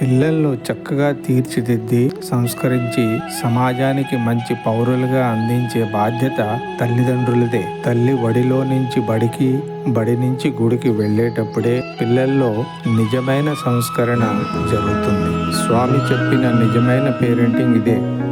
పిల్లలను చక్కగా తీర్చిదిద్ది సంస్కరించి సమాజానికి మంచి పౌరులుగా అందించే బాధ్యత తల్లిదండ్రులదే. తల్లి వడిలో నుంచి బడికి బడి నుంచి గుడికి వెళ్ళేటప్పుడే పిల్లల్లో నిజమైన సంస్కరణ జరుగుతుంది. స్వామి చెప్పిన నిజమైన పేరెంటింగ్ ఇదే.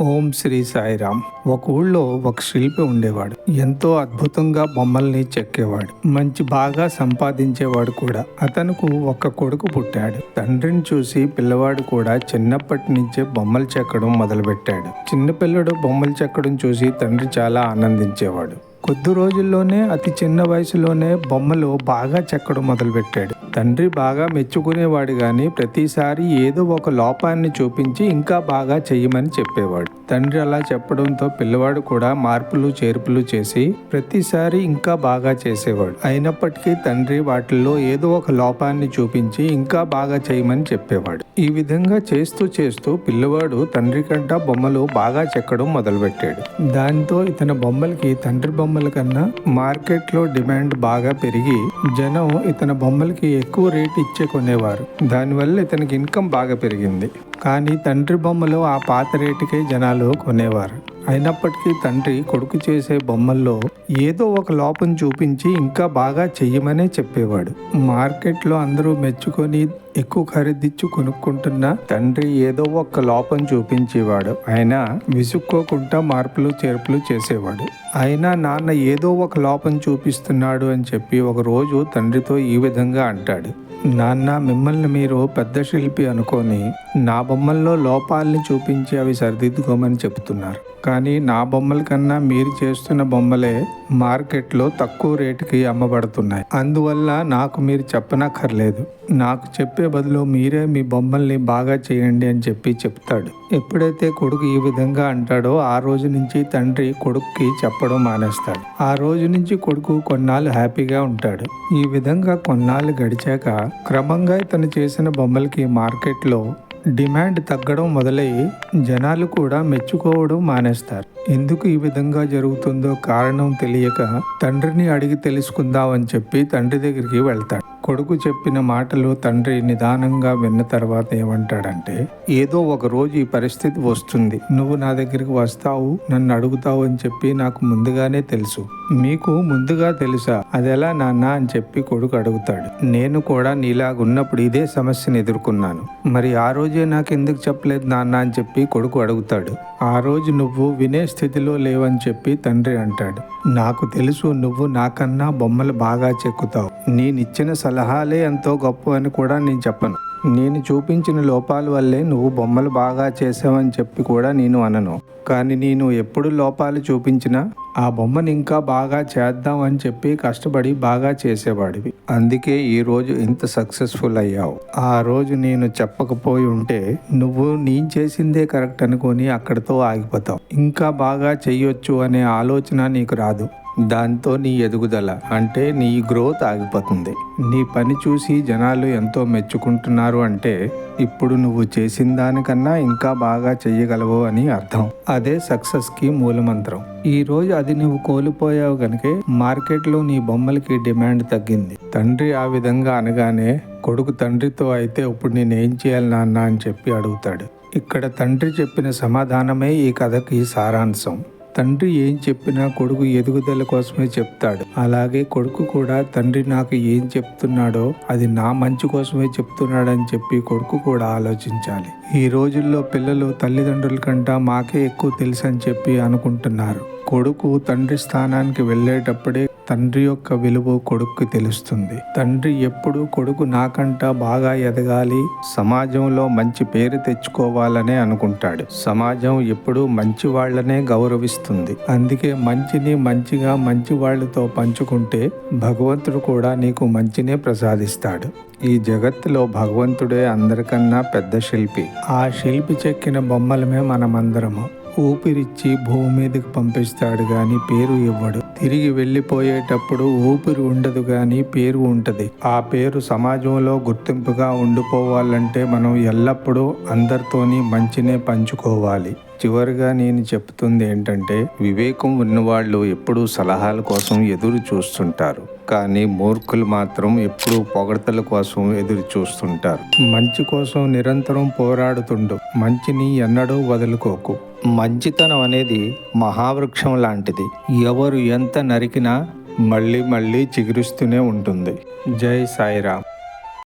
ఓం శ్రీ సాయిరామ్. ఒక ఊళ్ళో ఒక శిల్పి ఉండేవాడు. ఎంతో అద్భుతంగా బొమ్మల్ని చెక్కేవాడు. మంచి బాగా సంపాదించేవాడు కూడా. అతనుకు ఒక కొడుకు పుట్టాడు. తండ్రిని చూసి పిల్లవాడు కూడా చిన్నప్పటి నుంచే బొమ్మలు చెక్కడం మొదలుపెట్టాడు. చిన్న పిల్లడు బొమ్మలు చెక్కడం చూసి తండ్రి చాలా ఆనందించేవాడు. కొద్ది రోజుల్లోనే అతి చిన్న వయసులోనే బొమ్మలు బాగా చెక్కడం మొదలుపెట్టాడు. తండ్రి బాగా మెచ్చుకునేవాడు కానీ ప్రతిసారి ఏదో ఒక లోపాన్ని చూపించి ఇంకా బాగా చెయ్యమని చెప్పేవాడు. తండ్రి అలా చెప్పడంతో పిల్లవాడు కూడా మార్పులు చేర్పులు చేసి ప్రతిసారి ఇంకా బాగా చేసేవాడు. అయినప్పటికీ తండ్రి వాటిల్లో ఏదో ఒక లోపాన్ని చూపించి ఇంకా బాగా చేయమని చెప్పేవాడు. ఈ విధంగా చేస్తూ చేస్తూ పిల్లవాడు తండ్రి కంట బొమ్మలు బాగా చెక్కడం మొదలుపెట్టాడు. దాంతో ఇతని బొమ్మలకి తండ్రి బొమ్మ బొమ్మల కన్నా మార్కెట్లో డిమాండ్ బాగా పెరిగి జనం ఇతని బొమ్మలకి ఎక్కువ రేట్ ఇచ్చే కొనేవారు. దానివల్ల ఇతనికి ఇన్కమ్ బాగా పెరిగింది. కానీ తండ్రి బొమ్మలు ఆ పాత రేటుకే జనాలు కొనేవారు. అయినప్పటికీ తండ్రి కొడుకు చేసే బొమ్మల్లో ఏదో ఒక లోపం చూపించి ఇంకా బాగా చెయ్యమనే చెప్పేవాడు. మార్కెట్లో అందరూ మెచ్చుకొని ఎక్కువ ఖరీదిచ్చి కొనుక్కుంటున్న తండ్రి ఏదో ఒక లోపం చూపించేవాడు. అయినా విసుక్కోకుండా మార్పులు చేర్పులు చేసేవాడు. అయినా నాన్న ఏదో ఒక లోపం చూపిస్తున్నాడు అని చెప్పి ఒకరోజు తండ్రితో ఈ విధంగా అంటాడు. నాన్న మిమ్మల్ని మీరు పెద్ద శిల్పి అనుకొని నా బొమ్మల్లో లోపాలని చూపించి అవి సరిదిద్దుకోమని చెప్తున్నారు. కానీ నా బొమ్మల కన్నా మీరు చేస్తున్న బొమ్మలే మార్కెట్లో తక్కువ రేటుకి అమ్మబడుతున్నాయి. అందువల్ల నాకు మీరు చెప్పనక్కర్లేదు. నాకు చెప్పే బదులు మీరే మీ బొమ్మల్ని బాగా చేయండి అని చెప్పి చెప్తాడు. ఎప్పుడైతే కొడుకు ఈ విధంగా అంటాడో ఆ రోజు నుంచి తండ్రి కొడుక్కి చెప్పడం మానేస్తాడు. ఆ రోజు నుంచి కొడుకు కొన్నాళ్ళు హ్యాపీగా ఉంటాడు. ఈ విధంగా కొన్నాళ్ళు గడిచాక క్రమంగా తను చేసిన బొమ్మలకి మార్కెట్లో డిమాండ్ తగ్గడం మొదలై జనాలు కూడా మెచ్చుకోవడం మానేస్తారు. ఎందుకు ఈ విధంగా జరుగుతుందో కారణం తెలియక తండ్రిని అడిగి తెలుసుకుందామని చెప్పి తండ్రి దగ్గరికి వెళ్తాడు. కొడుకు చెప్పిన మాటలు తండ్రి నిదానంగా విన్న తర్వాత ఏమంటాడంటే ఏదో ఒక రోజు ఈ పరిస్థితి వస్తుంది. నువ్వు నా దగ్గరికి వస్తావు నన్ను అడుగుతావు అని చెప్పి నాకు ముందుగానే తెలుసు. మీకు ముందుగా తెలుసా అదెలా నాన్న అని చెప్పి కొడుకు అడుగుతాడు. నేను కూడా నీలాగున్నప్పుడు ఇదే సమస్యను ఎదుర్కొన్నాను. మరి ఆ రోజే నాకు ఎందుకు చెప్పలేదు నాన్న అని చెప్పి కొడుకు అడుగుతాడు. ఆ రోజు నువ్వు వినే స్థితిలో లేవని చెప్పి తండ్రి అంటాడు. నాకు తెలుసు నువ్వు నాకన్నా బొమ్మలు బాగా చెక్కుతావు. నేనిచ్చిన సలహాలే ఎంతో గొప్ప అని కూడా నేను చెప్పను. నేను చూపించిన లోపాల వల్లే నువ్వు బొమ్మలు బాగా చేసావని చెప్పి కూడా నేను అనను. కానీ నేను ఎప్పుడు లోపాలు చూపించినా ఆ బొమ్మను ఇంకా బాగా చేద్దాం అని చెప్పి కష్టపడి బాగా చేసేవాడివి. అందుకే ఈరోజు ఇంత సక్సెస్ఫుల్ అయ్యావు. ఆ రోజు నేను చెప్పకపోయి ఉంటే నువ్వు నేను చేసిందే కరెక్ట్ అనుకొని అక్కడితో ఆగిపోతావు. ఇంకా బాగా చెయ్యొచ్చు అనే ఆలోచన నీకు రాదు. దాంతో నీ ఎదుగుదల అంటే నీ గ్రోత్ ఆగిపోతుంది. నీ పని చూసి జనాలు ఎంతో మెచ్చుకుంటున్నారు అంటే ఇప్పుడు నువ్వు చేసిన దానికన్నా ఇంకా బాగా చెయ్యగలవు అని అర్థం. అదే సక్సెస్కి మూలమంత్రం. ఈ రోజు అది నువ్వు కోల్పోయావు కనుకే మార్కెట్లో నీ బొమ్మలకి డిమాండ్ తగ్గింది. తండ్రి ఆ విధంగా అనగానే కొడుకు తండ్రితో అయితే ఇప్పుడు నేను ఏం చేయాలి నాన్న? అని చెప్పి అడుగుతాడు. ఇక్కడ తండ్రి చెప్పిన సమాధానమే ఈ కథకి సారాంశం. తండ్రి ఏం చెప్పినా కొడుకు ఎదుగుదల కోసమే చెప్తాడు. అలాగే కొడుకు కూడా తండ్రి నాకు ఏం చెప్తున్నాడో అది నా మంచి కోసమే చెప్తున్నాడని చెప్పి కొడుకు కూడా ఆలోచించాలి. ఈ రోజుల్లో పిల్లలు తల్లిదండ్రుల కంటే మాకే ఎక్కువ తెలుసు అని చెప్పి అనుకుంటున్నారు. కొడుకు తండ్రి స్థానానికి వెళ్ళేటప్పుడే తండ్రి యొక్క విలువ కొడుక్కి తెలుస్తుంది. తండ్రి ఎప్పుడు కొడుకు నాకంట బాగా ఎదగాలి సమాజంలో మంచి పేరు తెచ్చుకోవాలనే అనుకుంటాడు. సమాజం ఎప్పుడు మంచి వాళ్ళనే గౌరవిస్తుంది. అందుకే మంచిని మంచిగా మంచి వాళ్ళతో పంచుకుంటే భగవంతుడు కూడా నీకు మంచినే ప్రసాదిస్తాడు. ఈ జగత్తులో భగవంతుడే అందరికన్నా పెద్ద శిల్పి. ఆ శిల్పి చెక్కిన బొమ్మలమే మనమందరము. ఊపిరిచ్చి భూమి మీదకి పంపిస్తాడు గాని పేరు ఇవ్వడు. తిరిగి వెళ్ళిపోయేటప్పుడు ఊపిరి ఉండదు గాని పేరు ఉంటది. ఆ పేరు సమాజంలో గుర్తింపుగా ఉండిపోవాలంటే మనం ఎల్లప్పుడూ అందరితోని మంచినే పంచుకోవాలి. చివరిగా నేను చెప్తుంది ఏంటంటే వివేకం ఉన్నవాళ్ళు ఎప్పుడూ సలహాల కోసం ఎదురు చూస్తుంటారు. కానీ మూర్ఖులు మాత్రం ఎప్పుడూ పొగడతల కోసం ఎదురు చూస్తుంటారు. మంచి కోసం నిరంతరం పోరాడుతుండు. మంచిని ఎన్నడూ వదులుకోకు. మంచితనం అనేది మహావృక్షం లాంటిది. ఎవరు ఎంత నరికినా మళ్ళీ మళ్ళీ చిగురిస్తూనే ఉంటుంది. జై సాయిరామ్.